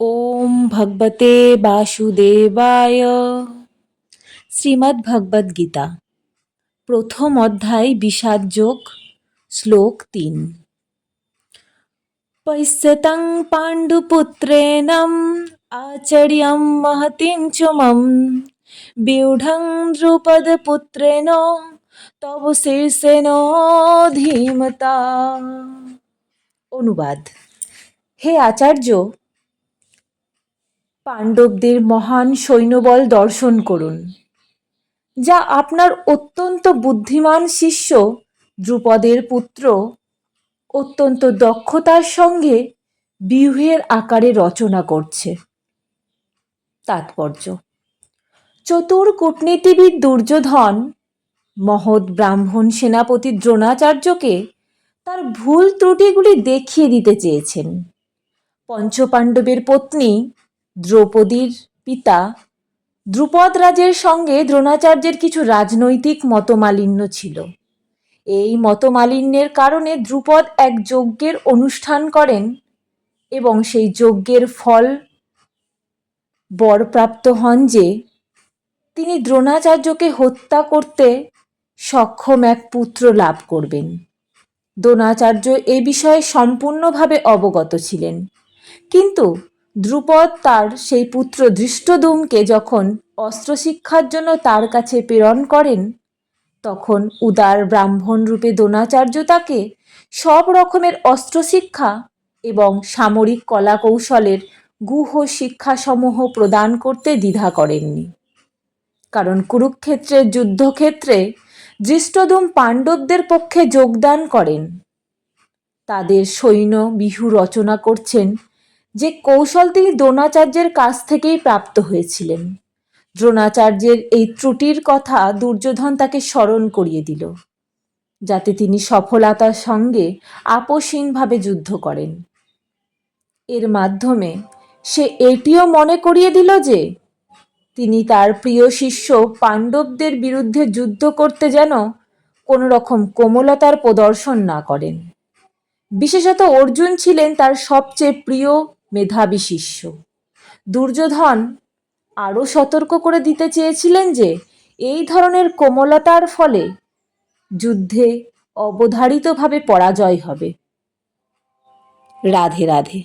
ওম ভগবতে বাসুদেবায় শ্রীমদ্ ভগবদ্ গীতা প্রথম অধ্যায় বিষাদ যোগ শ্লোক তিন পশ্যতং পাণ্ডুপুত্রেণম আচার্যম মহতিম চ মম বিউঢ়ং দ্রুপদপুত্রেণ তব শীর্ষেণ ধীমতা অনুবাদ হে আচার্য পাণ্ডবদের মহান সৈন্যবল দর্শন করুন, যা আপনার অত্যন্ত বুদ্ধিমান শিষ্য দ্রুপদের পুত্র অত্যন্ত দক্ষতার সঙ্গে ব্যূহের আকারে রচনা করছে। তাৎপর্য, চতুর কূটনীতিবিদ দুর্যোধন মহৎ ব্রাহ্মণ সেনাপতি দ্রোণাচার্যকে তার ভুল ত্রুটিগুলি দেখিয়ে দিতে চেয়েছেন। পঞ্চপাণ্ডবের পত্নী দ্রৌপদীর পিতা দ্রুপদ রাজের সঙ্গে দ্রোণাচার্যের কিছু রাজনৈতিক মতমালিন্য ছিল। এই মতমালিন্যের কারণে দ্রুপদ এক যজ্ঞের অনুষ্ঠান করেন এবং সেই যজ্ঞের ফল বরপ্রাপ্ত হন যে, তিনি দ্রোণাচার্যকে হত্যা করতে সক্ষম এক পুত্র লাভ করবেন। দ্রোণাচার্য এ বিষয়ে সম্পূর্ণভাবে অবগত ছিলেন। কিন্তু দ্রুপদ তার সেই পুত্র ধৃষ্টদুমকে যখন অস্ত্র শিক্ষার জন্য তার কাছে প্রেরণ করেন, তখন উদার ব্রাহ্মণ রূপে দ্রোণাচার্য তাকে সব রকমের অস্ত্র শিক্ষা এবং সামরিক কলাকৌশলের গুহ শিক্ষাসমূহ প্রদান করতে দ্বিধা করেননি। কারণ কুরুক্ষেত্রের যুদ্ধক্ষেত্রে দৃষ্টদুম পাণ্ডবদের পক্ষে যোগদান করেন। তাদের সৈন্য বিহু রচনা করছেন যে কৌশল তিনি দ্রোণাচার্যের কাছ থেকেই প্রাপ্ত হয়েছিলেন। দ্রোণাচার্যের এই ত্রুটির কথা দুর্যোধন তাকে স্মরণ করিয়ে দিল, যাতে তিনি সফলতার সঙ্গে আপোষহীনভাবে যুদ্ধ করেন। এর মাধ্যমে সে এটিও মনে করিয়ে দিল যে, তিনি তার প্রিয় শিষ্য পাণ্ডবদের বিরুদ্ধে যুদ্ধ করতে যেন কোনো রকম কোমলতার প্রদর্শন না করেন। বিশেষত অর্জুন ছিলেন তার সবচেয়ে প্রিয় মেধাবী শিষ্য। দুর্যোধন আরও সতর্ক করে দিতে চেয়েছিলেন যে, এই ধরনের কোমলতার ফলে যুদ্ধে অবধারিতভাবে পরাজয় হবে। রাধে রাধে।